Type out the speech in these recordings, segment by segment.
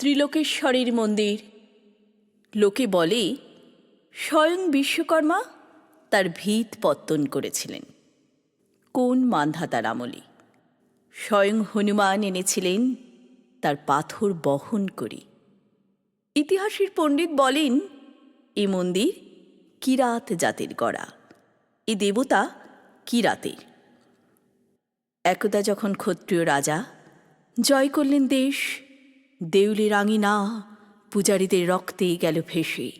ত্রিলোকেশ্বরের মন্দির। লোকে বলে, স্বয়ং বিশ্বকর্মা তার ভিত পত্তন করেছিলেন। কোন মান্ধাতার আমলে? স্বয়ং হনুমান এনেছিলেন তার পাথর বহন করে। ইতিহাসের পণ্ডিত বলেন, এ মন্দির কিরাত জাতের গড়া, এ দেবতা কিরাতের। একদা যখন ক্ষত্রিয় রাজা জয় করলেন দেশ দেউলে রাঙিনা, পূজারীদের রক্তে গেল ভেসে।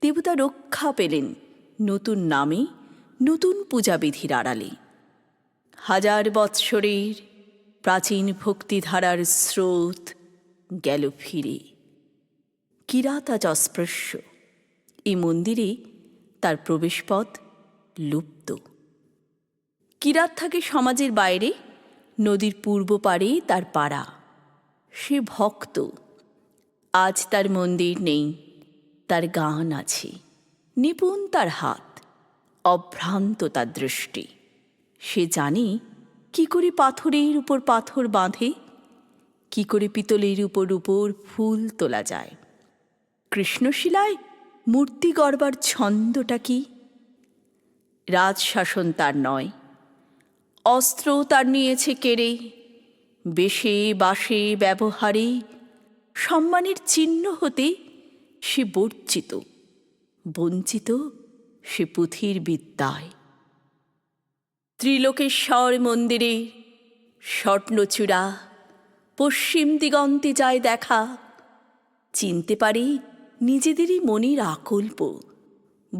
দেবতা রক্ষা পেলেন নতুন নামে নতুন পূজাবিধির আড়ালে। হাজার বৎসরের প্রাচীন ভক্তিধারার স্রোত গেল ফিরে। কিরাতাজ অস্পৃশ্য এই মন্দিরে তার প্রবেশপথ লুপ্ত। কিরাত থাকে সমাজের বাইরে, নদীর পূর্ব পারে তার পাড়া। সে ভক্ত। আজ তার মন্দির নেই, তার গান আছে। নিপুণ তার হাত, অভ্রান্ত তার দৃষ্টি। সে জানে, কি করে পাথরের উপর পাথর বাঁধে, কি করে পিতলের উপর উপর ফুল তোলা যায়। কৃষ্ণশিলায় মূর্তি গড়বার ছন্দটা কি? রাজশাসন তার নয় অস্ত্র তার নিয়েছে কেড়ে। বেশে বাসে ব্যবহারে, সম্মানের চিহ্ন হতে সে বর্জিত, বঞ্চিত সে পুঁথির বিদ্যায়। ত্রিলোকেশ্বর মন্দিরে স্বর্ণচূড়া পশ্চিম দিগন্তে যায় দেখা, চিনতে পারে নিজেদেরই মনির আকল্প,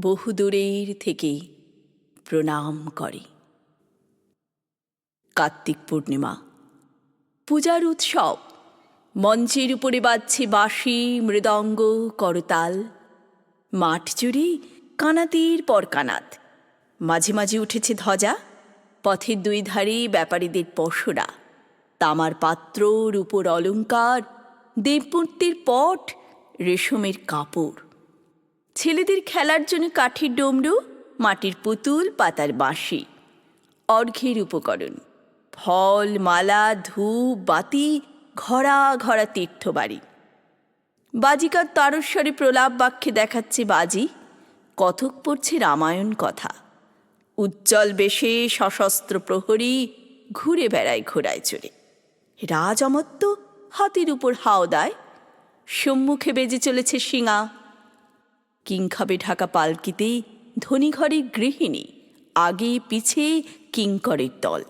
বহুদূরের থেকে প্রণাম করে। কার্তিক পূর্ণিমা। পূজার উৎসব। মঞ্চের উপরে বাজছে বাঁশি, মৃদঙ্গ, করতাল। মাঠ জুড়ে কানাতির পর কানাত। মাঝে মাঝে উঠেছে ধ্বজা। পথের দুই ধারে ব্যাপারীদের পশরা। তামার পাত্র রূপর অলঙ্কার দেবমূর্তির পট, রেশমের কাপড়। ছেলেদের খেলার জন্য কাঠের ডমরু, মাটির পুতুল, পাতার বাঁশি। অর্ঘ্যের উপকরণ। ফল, মালা ধূপ বাতি ঘরা ঘরা তীর্থবাড়ি। বাজিকার তারস্বরে প্রলাপ বাক্যে দেখাচ্ছে বাজি, কথক পড়ছে রামায়ণ কথা। উজ্জ্বল বেশে সশস্ত্র প্রহরী ঘুরে বেড়ায় ঘোড়ায় চড়ে। রাজ অমত্ত, হাতির উপর হাওদায় সম্মুখে বেজে চলেছে শিঙা। কিংখাবে ঢাকা পালকিতে, ধনী ঘরের গৃহিণী, আগে পিছে কিঙ্করের দল।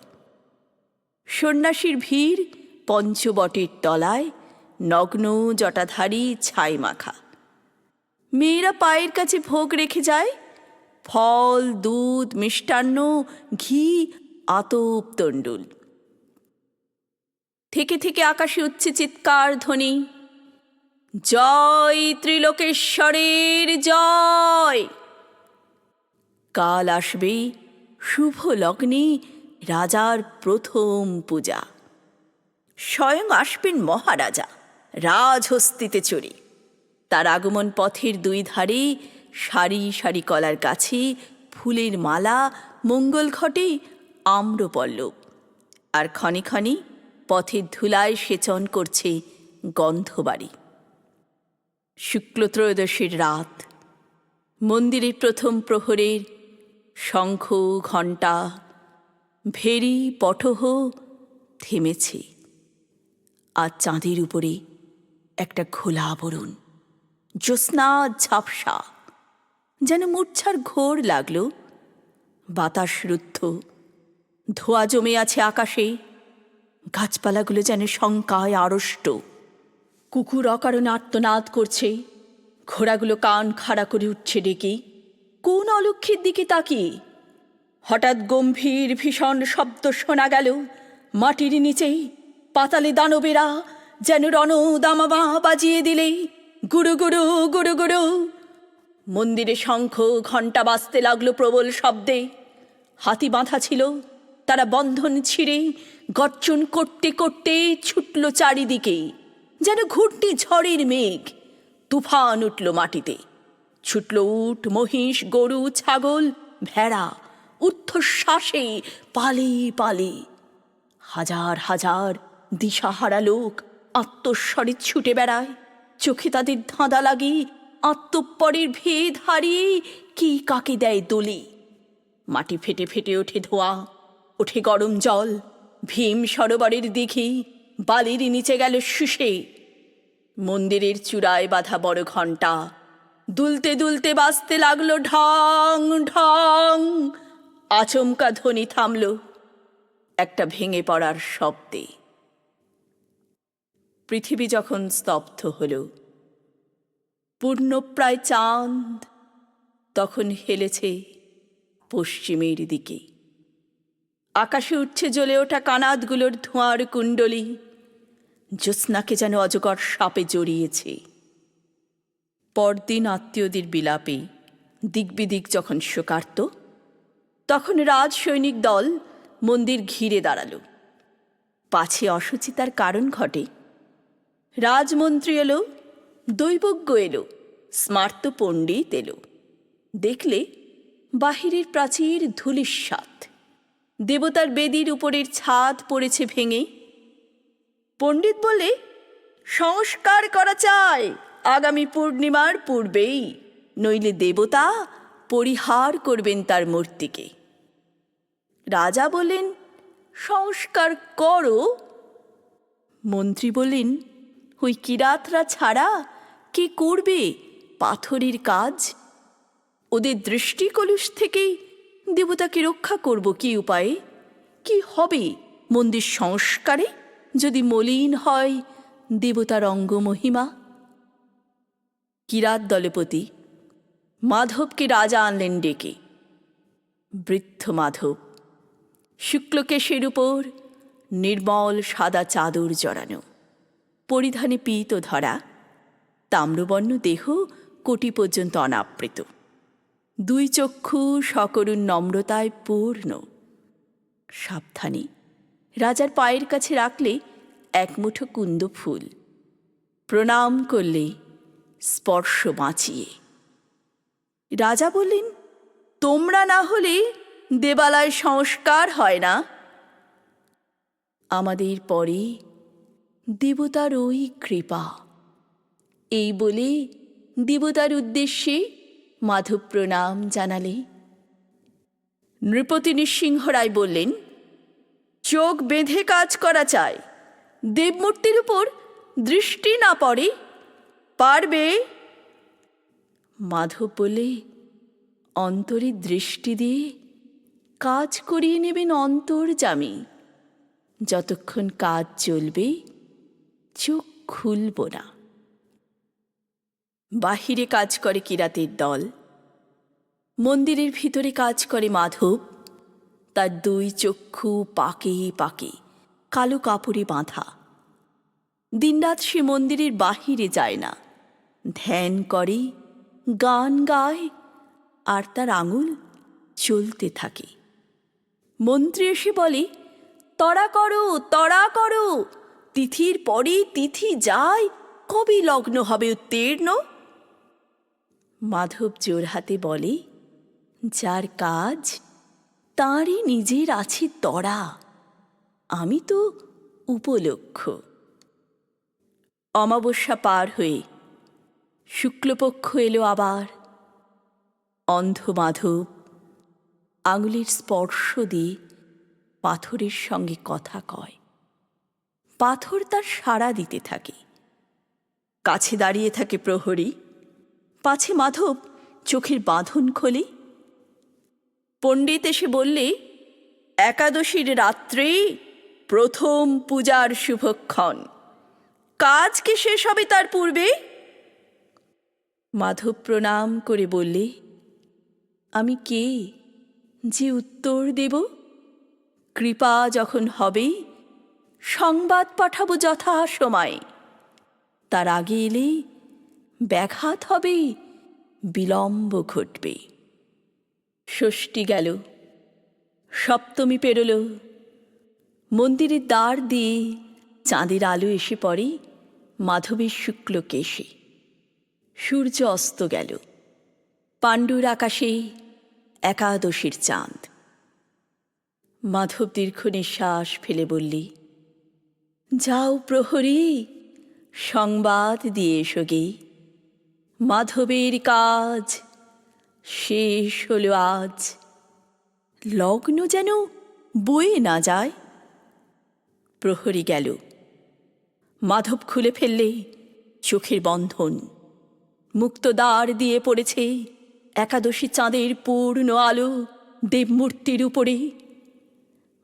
সন্ন্যাসীর ভিড় পঞ্চবটের তলায়, নগ্ন জটাধারী ছাই মাখা মেয়েরা পায়ের কাছে ভোগ রেখে যায়, ফল, দুধ, মিষ্টান্ন, ঘি, আতপ, তণ্ডুল। থেকে থেকে আকাশে উঠছে চিৎকার ধ্বনি। জয় ত্রিলোকেশ্বরের জয়! কাল আসবে শুভ লগ্নে রাজার প্রথম পূজা। স্বয়ং আসবেন মহারাজা রাজহস্তিতে চড়ে। তার আগমন পথের দুই ধারে সারি সারি কলার কাছে ফুলের মালা, মঙ্গল ঘটে আম্রপল্লব। আর ক্ষণে ক্ষণে পথের ধুলায় সেচন করছে গন্ধবাড়ি। শুক্ল ত্রয়োদশীর রাত। মন্দিরের প্রথম প্রহরের শঙ্খ ঘণ্টা ভেরি পটহ থেমেছে। আর চাঁদের উপরে একটা খোলা আবরণ, জ্যোৎস্না ঝাপসা, যেন মূর্ছার ঘোর লাগল। বাতাস রুদ্ধ, ধোয়া জমে আছে আকাশে, গাছপালাগুলো যেন শঙ্কায় আড়ষ্ট। কুকুর অকারণে আর্তনাদ করছে, ঘোড়াগুলো কান খাড়া করে উঠছে ডেকে। কোন অলক্ষীর দিকে তাকিয়ে? হঠাৎ গম্ভীর ভীষণ শব্দ শোনা গেল। মাটির নিচে পাতালে দানবেরা যেন রণ দামামা বাজিয়ে দিলে। গুরু গুরু গুরু গুরু। মন্দিরে শঙ্খ ঘণ্টা বাজতে লাগল প্রবল শব্দে। হাতি বাঁধা ছিল, তারা বন্ধন ছিঁড়ে গর্জন করতে করতে ছুটল চারিদিকে। যেন ঘুরটি ঝড়ের মেঘ তুফান উঠল মাটিতে। ছুটল উট, মহিষ, গরু, ছাগল, ভেড়া। ঊর্ধ্বশ্বাসে পালে পালে। হাজার হাজার দিশাহারা লোক আত্মস্বরে ছুটে বেড়ায়। চোখে তাদের ধাঁধা লাগে আত্মপরের ভেদ হারিয়ে কি কাকে দেয় দলি। মাটি ফেটে ফেটে ওঠে ধোয়া, ওঠে গরম জল, ভীম সরোবরের দিকে বালির নিচে গেল শুষে। মন্দিরের চূড়ায় বাঁধা বড় ঘণ্টা, দুলতে দুলতে বাজতে লাগল ঢং ঢং আচমকা ধ্বনি থামল। একটা ভেঙে পড়ার শব্দে। পৃথিবী যখন স্তব্ধ হল, পূর্ণপ্রায় চাঁদ তখন হেলেছে পশ্চিমের দিকে। আকাশে উঠছে জ্বলে ওঠা কানাতগুলোর ধোঁয়ার কুণ্ডলী। জ্যোৎস্নাকে যেন অজগর সাপে জড়িয়েছে। পরদিন আত্মীয়দের বিলাপে দিকবিদিক যখন শোকার্ত তখন রাজ সৈনিক দল মন্দির ঘিরে দাঁড়াল। পাছে অসুচিতার কারণ ঘটে। রাজমন্ত্রী এলো, দৈবজ্ঞ এলো, স্মার্ত পণ্ডিত এলো। দেখলে বাহিরের প্রাচীর ধুলিস্বাদ দেবতার বেদির উপরের ছাদ পড়েছে ভেঙে। পণ্ডিত বলে, সংস্কার করা চায় আগামী পূর্ণিমার পূর্বেই নইলে দেবতা পরিহার করবেন তার মূর্তিকে। রাজা বলেন সংস্কার করো। মন্ত্রী বললেন, ওই কিরাতরা ছাড়া কে করবে? পাথরের কাজ? ওদের দৃষ্টি কলুষ থেকেই দেবতাকে রক্ষা করব কি উপায়ে? কি হবে মন্দির সংস্কারে যদি মলিন হয় দেবতার অঙ্গ মহিমা কিরাত দলপতি, মাধবকে রাজা আনলেন ডেকে। বৃদ্ধ মাধব শুক্লকেশের উপর নির্মল সাদা চাদর জড়ানো। পরিধানে পীত ধরা, তাম্রবর্ণ দেহ কোটি পর্যন্ত অনাবৃত। দুই চক্ষু সকরুণ নম্রতায় পূর্ণ। সাবধানে, রাজার পায়ের কাছে রাখলে এক মুঠো কুন্দ ফুল। প্রণাম করলে স্পর্শ বাঁচিয়ে। রাজা বললেন, তোমরা না হলে দেবালয় সংস্কার হয় না। আমাদের পরে দেবতার ওই কৃপা। এই বলে দেবতার উদ্দেশ্যে মাধব প্রণাম জানালে। নৃপতি নৃসিংহ রায় বললেন, চোখ বেঁধে কাজ করা চায় দেবমূর্তির উপর দৃষ্টি না পড়ে, পারবে? মাধব বলে, অন্তরে দৃষ্টি দিয়ে কাজ করিয়ে নেবেন অন্তর্জামী যতক্ষণ কাজ চলবে, চোখ খুলব না। বাহিরে কাজ করে কিরাতের দল। মন্দিরের ভিতরে কাজ করে মাধব। তার দুই চক্ষু পাকে পাকে, কালো কাপড়ে বাঁধা। দিনরাত সে মন্দিরের বাহিরে যায় না। ধ্যান করে, গান গায়, আর তার আঙুল চলতে থাকে। মন্ত্রী এসে বলে, তড়া করো তড়া করো। তিথির পরে তিথি যায়, কবে লগ্ন হবে উত্তীর্ণ? মাধব জোর হাতে বলে, যার কাজ, তাঁরই নিজের আছে তড়া। আমি তো উপলক্ষ। অমাবস্যা পার হয়ে শুক্লপক্ষ এলো আবার। অন্ধ মাধব আঙুলের স্পর্শ দিয়ে পাথরের সঙ্গে কথা কয়। পাথর তার সাড়া দিতে থাকে। কাছে দাঁড়িয়ে থাকে প্রহরী। পাছে মাধব চোখের বাঁধন খোলে। পণ্ডিত এসে বললে, একাদশীর রাত্রে প্রথম পূজার শুভক্ষণ। কাজ কি শেষ হবে তার পূর্বে? মাধব প্রণাম করে বললে, আমি কে? যে উত্তর দেব, কৃপা যখন হবে সংবাদ পাঠাবো যথা সময় তার আগে এলে ব্যাঘাত হবে, বিলম্ব ঘটবে। ষষ্ঠী গেল, সপ্তমী পেরোল। মন্দিরের দ্বার দিয়ে চাঁদের আলো এসে পড়ে মাধবের শুক্ল কেশে সূর্য অস্ত গেল। পাণ্ডুর আকাশে একাদশীর চাঁদ। মাধব দীর্ঘ নিঃশ্বাস ফেলে বললি, যাও প্রহরী, সংবাদ দিয়ে এসো গে। মাধবের কাজ শেষ হলো আজ। লগ্ন যেন বয়ে না যায়। প্রহরী গেল। মাধব খুলে ফেললে চোখের বন্ধন মুক্তদ্বার দিয়ে পড়েছে। একাদশী চাঁদের পূর্ণ আলো দেবমূর্তির উপরে।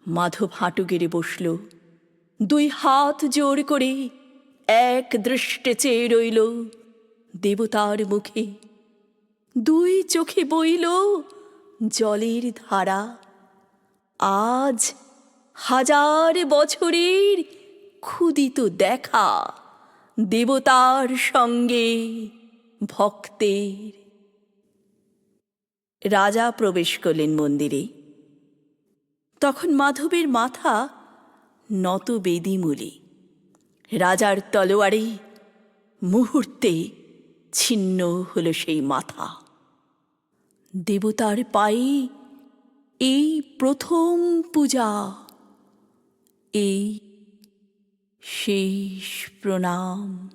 মাধব হাঁটু গেড়ে বসল। দুই হাত জোর করে এক দৃষ্টে চেয়ে রইল দেবতার মুখে। দুই চোখে বইল জলের ধারা। আজ হাজার বছরের ক্ষুদিত দেখা দেবতার সঙ্গে ভক্তের। রাজা প্রবেশ করলেন মন্দিরে। তখন মাধবের মাথা নত বেদিমূলে। রাজার তলোয়ারে মুহূর্তে ছিন্ন হলো সেই মাথা। দেবতার পায়ে এই প্রথম পূজা, এই শেষ প্রণাম।